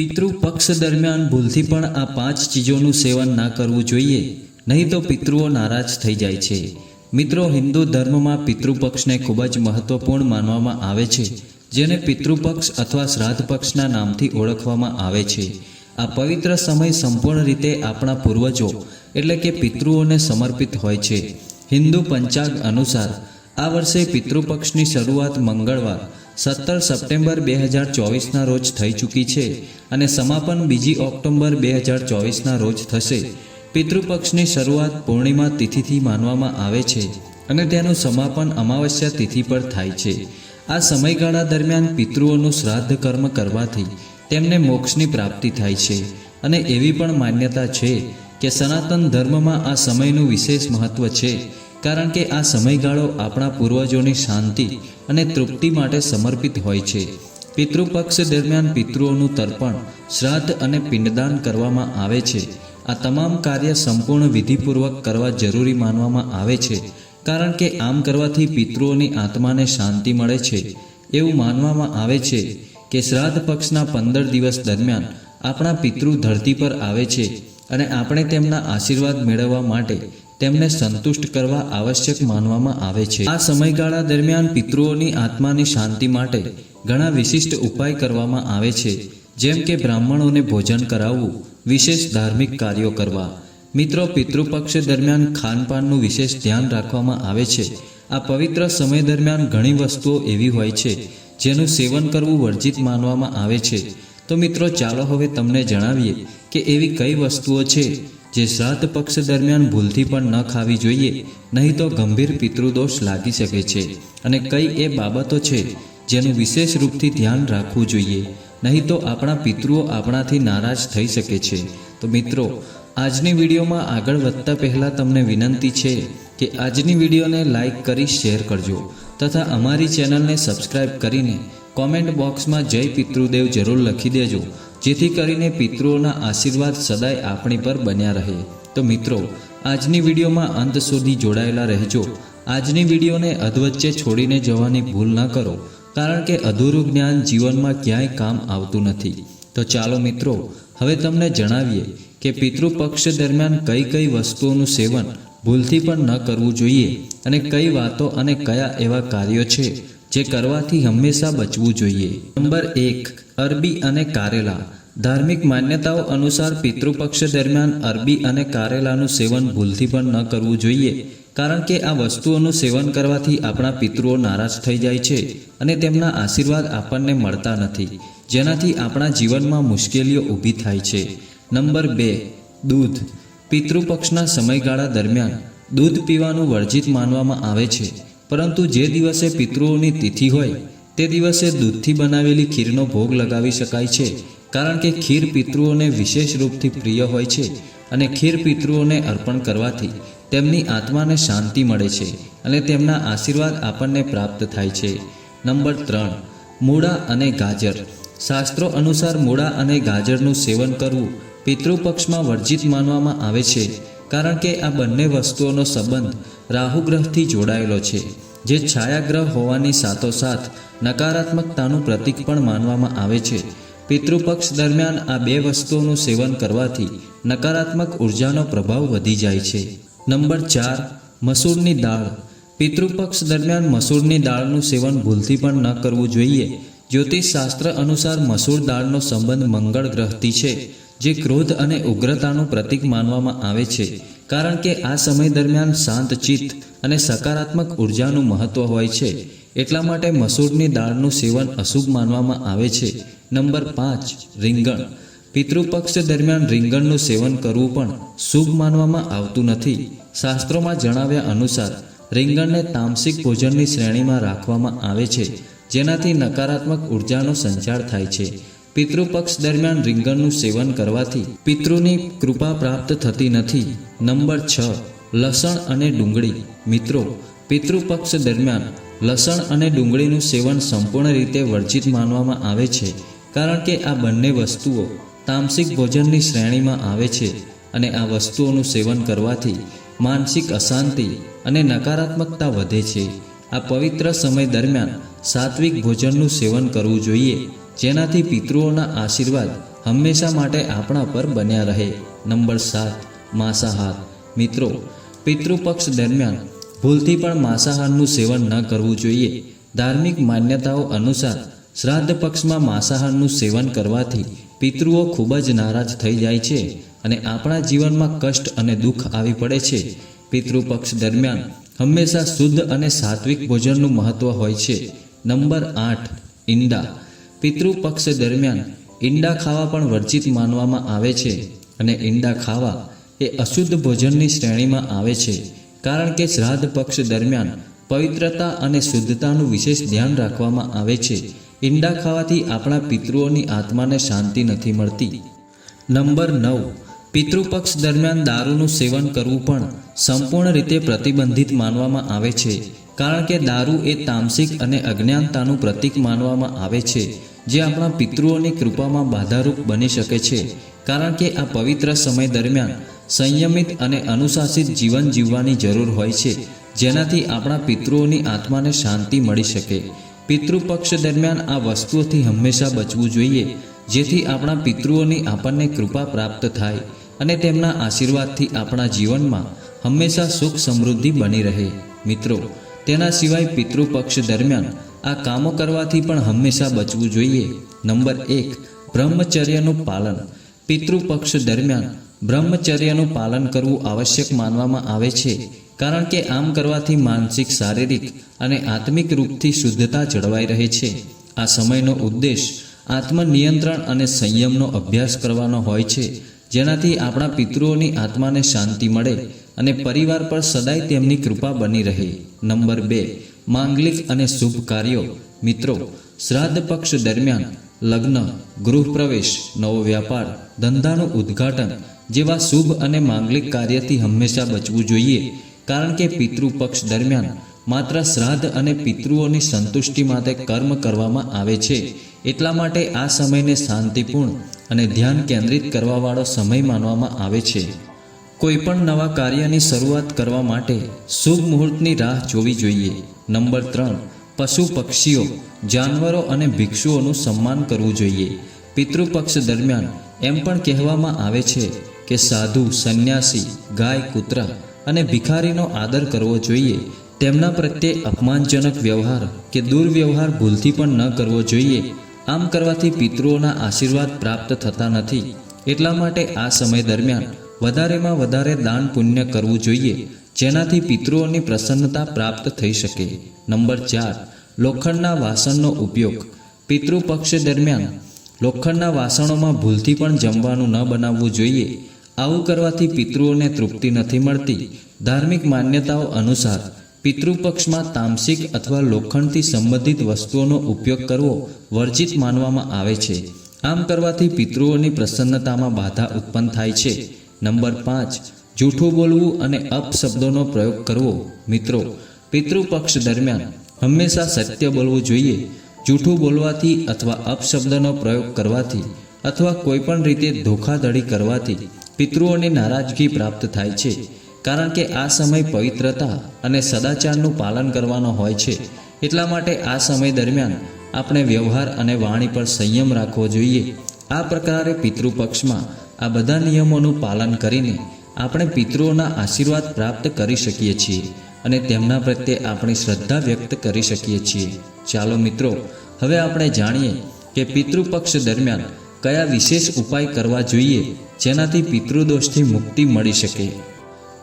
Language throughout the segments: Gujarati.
પિતૃ પક્ષ દરમિયાન ભૂલથી પણ આ પાંચ ચીજોનું સેવન ના કરવું જોઈએ, નહીં તો પિતૃઓ નારાજ થઈ જાય છે. મિત્રો, હિન્દુ ધર્મમાં પિતૃપક્ષને ખૂબ જ મહત્વપૂર્ણ માનવામાં આવે છે, જેને પિતૃપક્ષ અથવા શ્રાદ્ધ પક્ષના નામથી ઓળખવામાં આવે છે. આ પવિત્ર સમય સંપૂર્ણ રીતે આપણા પૂર્વજો, એટલે કે પિતૃઓને સમર્પિત હોય છે. હિન્દુ પંચાંગ અનુસાર, આ વર્ષે પિતૃપક્ષની શરૂઆત મંગળવાર સત્તર સપ્ટેમ્બર બે હજાર ચોવીસના રોજ થઈ ચૂકી છે અને સમાપન બીજી ઓક્ટોબર બે હજાર ચોવીસના રોજ થશે. પિતૃપક્ષની શરૂઆત પૂર્ણિમા તિથિથી માનવામાં આવે છે અને તેનું સમાપન અમાવસ્યા તિથિ પર થાય છે. આ સમયગાળા દરમિયાન પિતૃઓનું શ્રાદ્ધ કર્મ કરવાથી તેમને મોક્ષની પ્રાપ્તિ થાય છે અને એવી પણ માન્યતા છે કે સનાતન ધર્મમાં આ સમયનું વિશેષ મહત્વ છે. કારણ કે આ સમયગાળો આપણા પૂર્વજોની શાંતિ અને તૃપ્તિ માટે સમર્પિત હોય છે. પિતૃપક્ષ દરમિયાન પિતૃઓનું તર્પણ, શ્રાદ્ધ અને પિંડદાન કરવામાં આવે છે. આ તમામ કાર્ય સંપૂર્ણ વિધિપૂર્વક કરવા જરૂરી માનવામાં આવે છે, કારણ કે આમ કરવાથી પિતૃઓની આત્માને શાંતિ મળે છે. એવું માનવામાં આવે છે કે શ્રાદ્ધ પક્ષના પંદર દિવસ દરમિયાન આપણા પિતૃ ધરતી પર આવે છે અને આપણે તેમના આશીર્વાદ મેળવવા માટે તેમને સંતુષ્ટ કરવા આવશ્યક માનવામાં આવે છે. આ સમયગાળા દરમિયાન પિતૃઓની આત્માની શાંતિ માટે ઘણા વિશિષ્ટ ઉપાય કરવામાં આવે છે, જેમ કે બ્રાહ્મણોને ભોજન કરાવવું, વિશેષ ધાર્મિક કાર્યો કરવા. મિત્રો, પિતૃપક્ષ દરમિયાન ખાનપાનનું વિશેષ ધ્યાન રાખવામાં આવે છે. આ પવિત્ર સમય દરમિયાન ઘણી વસ્તુઓ એવી હોય છે, જેનું સેવન કરવું વર્જિત માનવામાં આવે છે. તો મિત્રો, ચાલો હવે તમને જણાવીએ કે એવી કઈ વસ્તુઓ છે જે સાત પક્ષ દરમિયાન ભૂલથી પણ ન ખાવી જોઈએ, નહીં તો ગંભીર પિતૃદોષ લાગી શકે છે. અને કઈ એ બાબતો છે જેનું વિશેષ રૂપથી ધ્યાન રાખવું જોઈએ, નહીં તો આપણા પિતૃઓ આપણાથી નારાજ થઈ શકે છે. તો મિત્રો, આજની વિડીયોમાં આગળ વધતા પહેલાં તમને વિનંતી છે કે આજની વિડીયોને લાઇક કરી શેર કરજો તથા અમારી ચેનલને સબસ્ક્રાઇબ કરીને કોમેન્ટ બોક્સમાં જય પિતૃદેવ જરૂર લખી દેજો જેથી કરીને પિતૃઓના આશીર્વાદ સદાય આપણી પર બન્યા રહે. તો મિત્રો, આજની વિડીયોમાં અંત સુધી જોડાયેલા રહેજો. આજની વિડીયોને અધવચ્ચે છોડીને જવાની ભૂલ ન કરો, કારણ કે અધૂરું જ્ઞાન જીવનમાં ક્યાંય કામ આવતું નથી. તો ચાલો મિત્રો, હવે તમને જણાવીએ કે પિતૃપક્ષ દરમિયાન કઈ કઈ વસ્તુઓનું સેવન ભૂલથી પણ ન કરવું જોઈએ અને કઈ વાતો અને કયા એવા કાર્યો છે જે કરવાથી હંમેશા બચવું જોઈએ. નંબર એક અરબી અને કારેલા. ધાર્મિક માન્યતાઓ અનુસાર પિતૃપક્ષ દરમિયાન અરબી અને કારેલાનું સેવન ભૂલથી પણ ન કરવું જોઈએ, કારણ કે આ વસ્તુઓનું સેવન કરવાથી આપણા પિતૃઓ નારાજ થઈ જાય છે અને તેમના આશીર્વાદ આપણને મળતા નથી, જેનાથી આપણા જીવનમાં મુશ્કેલીઓ ઊભી થાય છે. નંબર બે, દૂધ. પિતૃપક્ષના સમયગાળા દરમિયાન દૂધ પીવાનું વર્જિત માનવામાં આવે છે, પરંતુ જે દિવસે પિતૃઓની તિથિ હોય તે દિવસે દૂધથી બનાવેલી ખીરનો ભોગ લગાવી શકાય છે, કારણ કે ખીર પિતૃઓને વિશેષ રૂપથી પ્રિય હોય છે અને ખીર પિતૃઓને અર્પણ કરવાથી તેમની આત્માને શાંતિ મળે છે અને તેમના આશીર્વાદ આપણને પ્રાપ્ત થાય છે. નંબર ત્રણ, મૂળા અને ગાજર. શાસ્ત્રો અનુસાર મૂળા અને ગાજરનું સેવન કરવું પિતૃપક્ષમાં વર્જિત માનવામાં આવે છે, કારણ કે આ બંને વસ્તુઓનો સંબંધ રાહુ ગ્રહથી જોડાયેલો છે. જે છાયાગ્રહ હોવાની સાથોસાથ નકારાત્મકતાનું પ્રતીક પણ માનવામાં આવે છે. પિતૃપક્ષ દરમિયાન આ બે વસ્તુઓનું સેવન કરવાથી નકારાત્મક ઉર્જાનો પ્રભાવ વધી જાય છે. નંબર ચાર, મસૂરની દાળ. પિતૃપક્ષ દરમિયાન મસૂરની દાળનું સેવન ભૂલથી પણ ન કરવું જોઈએ. જ્યોતિષ શાસ્ત્ર અનુસાર મસૂર દાળનો સંબંધ મંગળ ગ્રહથી છે, જે ક્રોધ અને ઉગ્રતાનું પ્રતીક માનવામાં આવે છે. કારણ કે આ સમય દરમિયાન શાંત ચિત્ત અને સકારાત્મક ઉર્જાનું મહત્વ હોય છે. એટલા માટે મસૂરની દાળનું સેવન અશુભ માનવામાં આવે છે. નંબર પાંચ, રીંગણ. પિતૃપક્ષ દરમિયાન રીંગણનું સેવન કરવું પણ શુભ માનવામાં આવતું નથી. શાસ્ત્રોમાં જણાવ્યા અનુસાર, રીંગણને તામસિક ભોજનની શ્રેણીમાં રાખવામાં આવે છે, જેનાથી નકારાત્મક ઉર્જાનો સંચાર થાય છે. પિતૃપક્ષ દરમિયાન રીંગણનું સેવન કરવાથી પિતૃની કૃપા પ્રાપ્ત થતી નથી. નંબર છ, લસણ અને ડુંગળી. મિત્રો, પિતૃપક્ષ દરમિયાન લસણ અને ડુંગળીનું સેવન સંપૂર્ણ રીતે વર્જિત માનવામાં આવે છે, કારણ કે આ બંને વસ્તુઓ તામસિક ભોજનની શ્રેણીમાં આવે છે અને આ વસ્તુઓનું સેવન કરવાથી માનસિક અશાંતિ અને નકારાત્મકતા વધે છે. આ પવિત્ર સમય દરમિયાન સાત્વિક ભોજનનું સેવન કરવું જોઈએ. જેનાથી પિતૃઓના આશીર્વાદ હંમેશા માટે આપણા પર બન્યા રહે. નંબર સાત, માંસાહાર. મિત્રો, પિતૃપક્ષ દરમિયાન ભૂલથી પણ માંસાહારનું સેવન ન કરવું જોઈએ. ધાર્મિક માન્યતાઓ અનુસાર શ્રાદ્ધ પક્ષમાં માંસાહારનું સેવન કરવાથી પિતૃઓ ખૂબ જ નારાજ થઈ જાય છે અને આપણા જીવનમાં કષ્ટ અને દુઃખ આવી પડે છે. પિતૃપક્ષ દરમિયાન હંમેશા શુદ્ધ અને સાત્વિક ભોજનનું મહત્વ હોય છે. નંબર આઠ, ઈંડા. પિતૃપક્ષ દરમિયાન ઈંડા ખાવા પણ વર્જિત માનવામાં આવે છે અને ઈંડા ખાવા એ અશુદ્ધ ભોજનની શ્રેણીમાં આવે છે, કારણ કે શ્રાદ્ધ પક્ષ દરમિયાન પવિત્રતા અને શુદ્ધતાનું વિશેષ ધ્યાન રાખવામાં આવે છે. ઈંડા ખાવાથી આપણા પિતૃઓની આત્માને શાંતિ નથી મળતી. નંબર નવ. પિતૃપક્ષ દરમિયાન દારૂનું સેવન કરવું પણ સંપૂર્ણ રીતે પ્રતિબંધિત માનવામાં આવે છે. કારણ કે દારૂ એ તામસિક અને અજ્ઞાનતાનું પ્રતીક માનવામાં આવે છે, જે આપણા પિતૃઓની કૃપામાં બાધારૂપ બની શકે છે. કારણ કે આ પવિત્ર સમય દરમિયાન સંયમિત અને અનુશાસિત જીવન જીવવાની જરૂર હોય છે, જેનાથી આપણા પિતૃઓની આત્માને શાંતિ મળી શકે. પિતૃપક્ષ દરમિયાન આ વસ્તુઓથી હંમેશા બચવું જોઈએ, જેથી આપણા પિતૃઓની આપણને કૃપા પ્રાપ્ત થાય અને તેમના આશીર્વાદથી આપણા જીવનમાં હંમેશા સુખ સમૃદ્ધિ બની રહે. મિત્રો તેના સિવાય પિતૃપક્ષ દરમિયાન આ કામો કરવાથી પણ હંમેશા બચવું જોઈએ. નંબર એક, બ્રહ્મચર્યનું પાલન. પિતૃપક્ષ દરમિયાન બ્રહ્મચર્યનું પાલન કરવું આવશ્યક માનવામાં આવે છે, કારણ કે આમ કરવાથી માનસિક, શારીરિક અને આત્મિક રૂપથી શુદ્ધતા જળવાઈ રહે છે. આ સમયનો ઉદ્દેશ આત્મનિયંત્રણ અને સંયમનો અભ્યાસ કરવાનો હોય છે, જેનાથી આપણા પિતૃઓની આત્માને શાંતિ મળે અને પરિવાર પર સદાય તેમની કૃપા બની રહે. નંબર બે, માંગલિક અને શુભ કાર્યો. મિત્રો, શ્રાદ્ધ પક્ષ દરમિયાન લગ્ન, ગૃહ પ્રવેશ, નવો વ્યાપાર, ધંધાનું ઉદ્ઘાટન જેવા શુભ અને માંગલિક કાર્યથી હંમેશા બચવું જોઈએ. કારણ કે પિતૃપક્ષ દરમિયાન માત્ર શ્રાદ્ધ અને પિતૃઓની સંતુષ્ટિ માટે કર્મ કરવામાં આવે છે. એટલા માટે આ સમયને શાંતિપૂર્ણ અને ધ્યાન કેન્દ્રિત કરવાવાળો સમય માનવામાં આવે છે. કોઈપણ નવા કાર્યની શરૂઆત કરવા માટે શુભ મુહૂર્તની રાહ જોવી જોઈએ. નંબર ત્રણ, પશુ પક્ષીઓ, જાનવરો અને ભિક્ષુઓનું સન્માન કરવું જોઈએ. પિતૃપક્ષ દરમિયાન એમ પણ કહેવામાં આવે છે કે સાધુ, સંન્યાસી, ગાય, કૂતરા અને ભિખારીનો આદર કરવો જોઈએ. તેમના પ્રત્યે અપમાનજનક વ્યવહાર કે દુર્વ્યવહાર ભૂલથી પણ ન કરવો જોઈએ. આમ કરવાથી પિતૃઓના આશીર્વાદ પ્રાપ્ત થતા નથી. એટલા માટે આ સમય દરમિયાન વધારેમાં વધારે દાન પુણ્ય કરવું જોઈએ, જેનાથી પિતૃઓની પ્રસન્નતા પ્રાપ્ત થઈ શકે. નંબર ચાર, લોખંડના વાસણનો ઉપયોગ. પિતૃપક્ષ દરમિયાન, લોખંડના વાસણોમાં ભૂલથી પણ જમવાનું ન બનાવવું જોઈએ. આવું કરવાથી પિતૃઓને તૃપ્તિ નથી મળતી. ધાર્મિક માન્યતાઓ અનુસાર, પિતૃપક્ષમાં તામસિક અથવા લોખંડથી સંબંધિત વસ્તુઓનો ઉપયોગ કરવો વર્જિત માનવામાં આવે છે. આમ કરવાથી પિતૃઓની પ્રસન્નતામાં બાધા ઉત્પન્ન થાય છે. નંબર પાંચ, જૂઠું બોલવું અને અપશબ્દોનો પ્રયોગ કરવો. મિત્રો, પિતૃપક્ષ દરમિયાન હંમેશા સત્ય બોલવું જોઈએ. જૂઠું બોલવાથી અથવા અપશબ્દનો પ્રયોગ કરવાથી અથવા કોઈપણ રીતે ધોખાધડી કરવાથી પિતૃઓની નારાજગી પ્રાપ્ત થાય છે. કારણ કે આ સમય પવિત્રતા અને સદાચારનું પાલન કરવાનો હોય છે. એટલા માટે આ સમય દરમિયાન આપણે વ્યવહાર અને વાણી પર સંયમ રાખવો જોઈએ. આ પ્રકારે પિતૃપક્ષમાં આ બધા નિયમોનું પાલન કરીને આપણે પિતૃઓના આશીર્વાદ પ્રાપ્ત કરી શકીએ છીએ અને તેમના પ્રત્યે આપણી શ્રદ્ધા વ્યક્ત કરી શકીએ છીએ. ચાલો મિત્રો, હવે આપણે જાણીએ કે પિતૃપક્ષ દરમિયાન કયા વિશેષ ઉપાય કરવા જોઈએ જેનાથી પિતૃદોષથી મુક્તિ મળી શકે?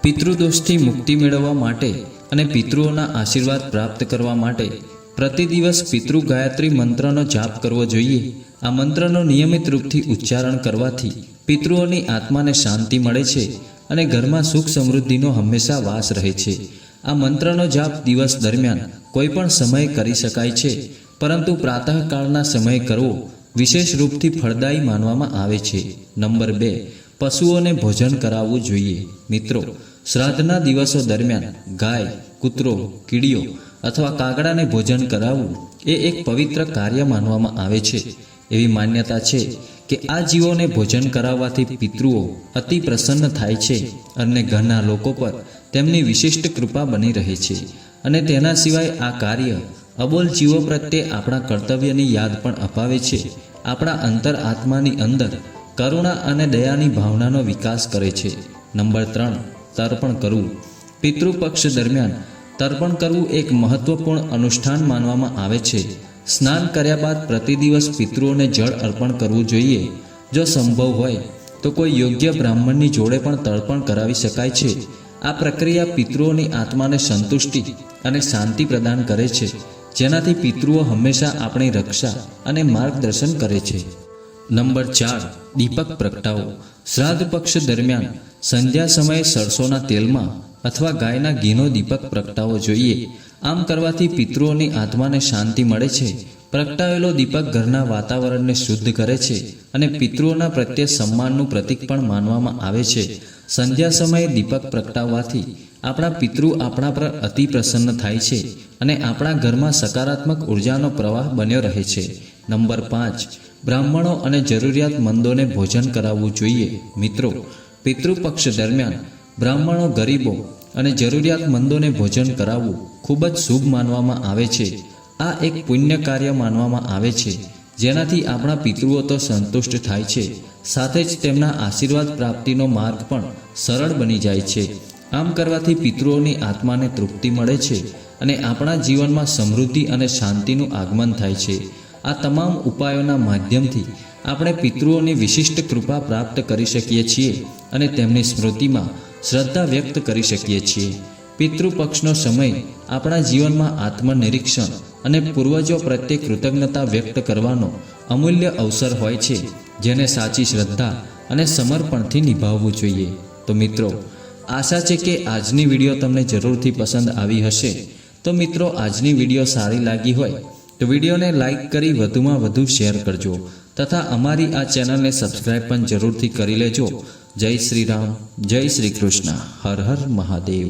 પિતૃદોષથી મુક્તિ મેળવવા માટે અને પિતૃઓના આશીર્વાદ પ્રાપ્ત કરવા માટે પ્રતિ દિવસ પિતૃ ગાયત્રી મંત્રનો જાપ કરવો જોઈએ. આ મંત્રનો નિયમિત રૂપથી ઉચ્ચારણ કરવાથી પિતૃઓની આત્માને શાંતિ મળે છે અને ઘરમાં સુખ સમૃદ્ધિનો હંમેશા વાસ રહે છે. આ મંત્રનો જાપ દિવસ દરમિયાન કોઈ પણ સમયે કરી શકાય છે, પરંતુ પ્રાતઃકાળના સમયે કરવો વિશેષ રૂપથી ફળદાયી માનવામાં આવે છે. નંબર બે, પશુઓને ભોજન કરાવવું જોઈએ. મિત્રો, શ્રાદ્ધના દિવસો દરમિયાન ગાય, કૂતરો, કીડીઓ અથવા કાગડાને ભોજન કરાવવું એ એક પવિત્ર કાર્ય માનવામાં આવે છે. એવી માન્યતા છે કે આ જીવોને ભોજન કરાવવાથી પિતૃઓ અતિ પ્રસન્ન થાય છે અને ઘરના લોકો પર તેમની વિશિષ્ટ કૃપા બની રહે છે. અને તેના સિવાય આ કાર્ય અબોલ જીવો પ્રત્યે આપણા કર્તવ્યની યાદ પણ અપાવે છે. આપણા અંતર આત્માની અંદર કરુણા અને દયાની ભાવનાનો વિકાસ કરે છે. નંબર ત્રણ, તર્પણ કરવું. પિતૃપક્ષ દરમિયાન તર્પણ કરવું એક મહત્વપૂર્ણ અનુષ્ઠાન માનવામાં આવે છે. સ્નાન કર્યા બાદ પ્રતિ દિવસ પિતૃઓને જળ અર્પણ કરવું જોઈએ. જો સંભવ હોય, તો કોઈ યોગ્ય બ્રાહ્મણની જોડે પણ તર્પણ કરાવી શકાય છે. આ પ્રક્રિયા પિતૃઓની આત્માને સંતુષ્ટિ અને શાંતિ પ્રદાન કરે છે. જેનાથી પિતૃઓ હંમેશા આપણી રક્ષા અને માર્ગદર્શન કરે છે. નંબર ચાર, દીપક પ્રગટાવો. શ્રાદ્ધ પક્ષ દરમિયાન સંધ્યા સમયે સરસોના તેલમાં અથવા ગાયના ઘીનો દીપક પ્રગટાવો જોઈએ. આમ કરવાથી પિતૃઓની આત્માને શાંતિ મળે છે. પ્રગટાવેલો દીપક ઘરના વાતાવરણને શુદ્ધ કરે છે અને પિતૃઓના પ્રત્યે સન્માનનું પ્રતીક પણ માનવામાં આવે છે. સંધ્યા સમયે દીપક પ્રગટાવવાથી આપણા પિતૃ આપણા પર અતિ પ્રસન્ન થાય છે અને આપણા ઘરમાં સકારાત્મક ઉર્જાનો પ્રવાહ બન્યો રહે છે. નંબર પાંચ બ્રાહ્મણો અને જરૂરિયાતમંદોને ભોજન કરાવવું જોઈએ. મિત્રો, પિતૃપક્ષ દરમિયાન બ્રાહ્મણો ગરીબો અને જરૂરિયાતમંદોને ભોજન કરાવવું ખૂબ જ શુભ માનવામાં આવે છે. આ એક પુણ્ય કાર્ય માનવામાં આવે છે, જેનાથી આપણા પિતૃઓ તો સંતુષ્ટ થાય છે. સાથે જ તેમના આશીર્વાદ પ્રાપ્તિનો માર્ગ પણ સરળ બની જાય છે. આમ કરવાથી પિતૃઓની આત્માને તૃપ્તિ મળે છે અને આપણા જીવનમાં સમૃદ્ધિ અને શાંતિનું આગમન થાય છે. આ તમામ ઉપાયોના માધ્યમથી આપણે પિતૃઓની વિશિષ્ટ કૃપા પ્રાપ્ત કરી શકીએ છીએ અને તેમની સ્મૃતિમાં શ્રદ્ધા વ્યક્ત કરી શકીએ છીએ. પિતૃપક્ષનો સમય આપણા જીવનમાં આત્મનિરીક્ષણ અને પૂર્વજો પ્રત્યે કૃતજ્ઞતા વ્યક્ત કરવાનો અમૂલ્ય અવસર હોય છે, જેને સાચી શ્રદ્ધા અને સમર્પણથી નિભાવવું જોઈએ. તો મિત્રો, આશા છે કે આજની વીડિયો તમને જરૂરથી પસંદ આવી હશે. તો મિત્રો, આજની વીડિયો સારી લાગી હોય તો વિડીયોને લાઇક કરી વધુમાં વધુ શેર કરજો તથા અમારી આ ચેનલને સબસ્ક્રાઇબ પણ જરૂરથી કરી લેજો. જય શ્રી રામ, જય શ્રી કૃષ્ણ, હર હર મહાદેવ.